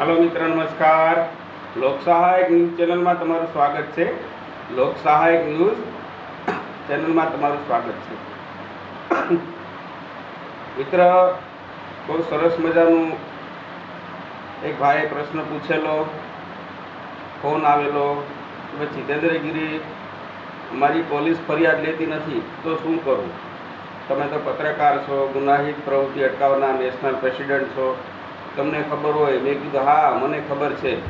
હાલો મિત્ર, નમસ્કાર. લોક સહાયક ન્યૂઝ ચેનલમાં તમારું સ્વાગત છે. લોક સહાયક ન્યૂઝ ચેનલમાં તમારું સ્વાગત છે. મિત્ર, બહુ સરસ મજાનું એક ભાઈએ પ્રશ્ન પૂછેલો, ફોન આવેલો, કે જીતેન્દ્રગીરી મારી પોલીસ ફરિયાદ લેતી નથી, તો શું કરું? તમે તો પત્રકાર છો, ગુનાહિત પ્રવૃત્તિ અટકાવના નેશનલ પ્રેસિડેન્ટ છો. તમને ખબર હોય, મેં કીધું, હા, મને ખબર છે.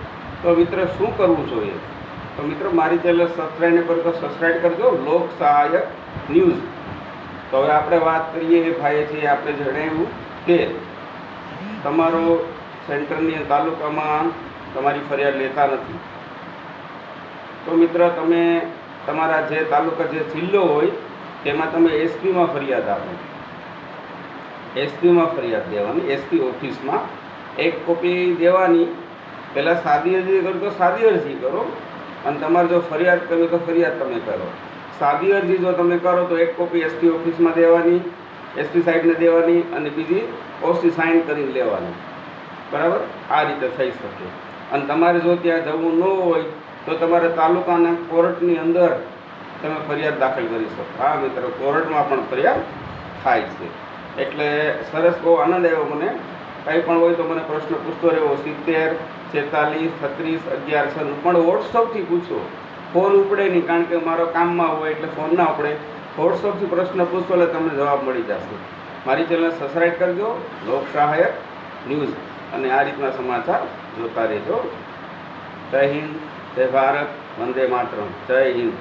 તો મિત્ર, શું કરવું જોઈએ? તો મિત્ર, મારી ચેનલ સબસ્ક્રાઈબ તો સબસ્ક્રાઈબ કરજો, લોક સહાયક ન્યૂઝ. તો હવે આપણે વાત કરીએ એ ભાઈએ છે આપણે જણાવ્યું કે તમારો સેન્ટરની તાલુકામાં તમારી ફરિયાદ લેતા નથી. તો મિત્ર, તમે તમારા જે તાલુકા, જે જિલ્લો હોય, તેમાં તમે એસપીમાં ફરિયાદ આપો. એસપીમાં ફરિયાદ દેવાની એસપી ઓફિસમાં એક કોપી દેવાની. પહેલાં સાદી અરજી કરો તો સાદી અરજી કરો. અને તમારે જો ફરિયાદ કરવી તો ફરિયાદ તમે કરો. સાદી અરજી જો તમે કરો તો એક કોપી એસપી ઓફિસમાં દેવાની એસપી સાહેબને દેવાની અને બીજી ઓસી સાઇન કરીને લેવાની. બરાબર? આ રીતે થઈ શકે. અને તમારે જો ત્યાં જવું ન હોય તો તમારે તાલુકાના કોર્ટની અંદર તમે ફરિયાદ દાખલ કરી શકો. હા મિત્રો, કોર્ટમાં પણ ફરિયાદ થાય છે. એટલે સરસ બહુ આનંદ આવ્યો મને. કંઈ પણ હોય તો મને પ્રશ્ન પૂછતો રહેવો. સિત્તેર, છેતાલીસ, છત્રીસ અગિયાર છ પણ વોટ્સઅપથી પૂછો. ફોન ઉપડે નહીં, કારણ કે મારો કામમાં હોય એટલે ફોન ના ઉપડે. વોટ્સઅપથી પ્રશ્ન પૂછો એટલે તમને જવાબ મળી જશે. મારી ચેનલ સબસ્ક્રાઈબ કરજો. લોક ન્યૂઝ. અને આ રીતના સમાચાર જોતા રહેજો. જય હિન્દ, જય ભારત, વંદે માતરમ. જય હિન્દ.